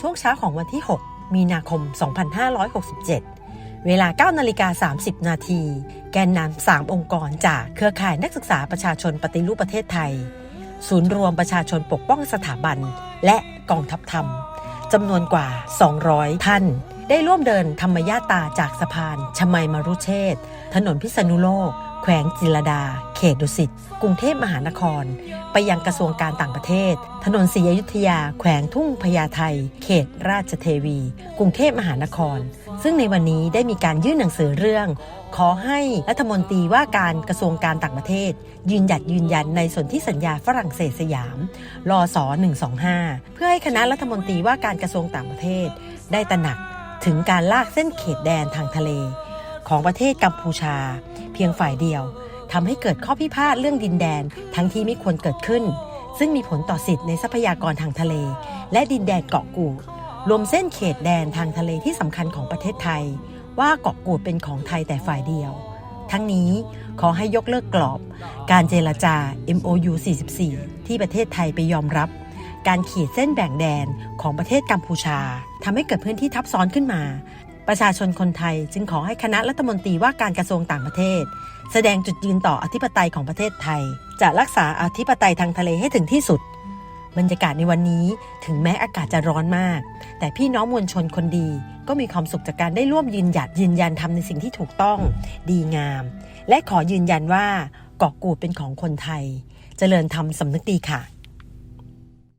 ช่วงเช้าของวันที่ 6 มีนาคม 2567 เวลา 9 นาฬิกา 30 นาที แกนนำ3องค์กรจากเครือข่ายนักศึกษาประชาชนปฏิรูปประเทศไทย ศูนย์รวมประชาชนปกป้องสถาบัน และกองทัพธรรมจำนวนกว่า 200 ท่าน ได้ร่วมเดินธรรมญาตาจากสะพานชมัยมรุเชษ์ถนนพิษณุโลก แขวงจิรดา เขตดุสิต กรุงเทพมหานคร ไปยังกระทรวงการต่างประเทศ ถนนศรีอยุธยา แขวงทุ่งพญาไทเขตราชเทวี กรุงเทพมหานคร ซึ่งในวันนี้ได้มีการยื่นหนังสือเรื่อง ขอให้รัฐมนตรีว่าการกระทรวงการต่างประเทศ ยืนหยัดยืนยันในสนธิสัญญาฝรั่งเศสสยามรอส125 เพื่อให้คณะรัฐมนตรีว่าการกระทรวงต่างประเทศ ได้ตระหนักถึงการลากเส้นเขตแดนทางทะเล ของประเทศกัมพูชา เพียงฝ่ายเดียวทำให้เกิดข้อพิพาทเรื่องดินแดนทั้งที่ไม่ควรเกิดขึ้น ซึ่งมีผลต่อสิทธิในทรัพยากรทางทะเล และดินแดนเกาะกูดรวมเส้นเขตแดนทางทะเลที่สำคัญของประเทศไทย ว่าเกาะกูดเป็นของไทยแต่ฝ่ายเดียว ทั้งนี้ขอให้ยกเลิกกรอบ การเจรจา MOU 44 ที่ประเทศไทยไปยอมรับ การขีดเส้นแบ่งแดนของประเทศกัมพูชาทำให้เกิดพื้นที่ทับซ้อนขึ้นมา ประชาชนคนไทยจึงขอให้คณะรัฐมนตรีว่าการกระทรวงต่างประเทศ แสดงจุดยืนต่ออธิปไตยของประเทศไทย จะรักษาอธิปไตยทางทะเลให้ถึงที่สุด บรรยากาศในวันนี้ถึงแม้อากาศจะร้อนมาก แต่พี่น้องมวลชนคนดี ก็มีความสุขจากการได้ร่วมยืนหยัดยืนยันทำในสิ่งที่ถูกต้อง ดีงาม และขอยืนยันว่าเกาะกูดเป็นของคนไทย เจริญธรรมสำนึกดีค่ะ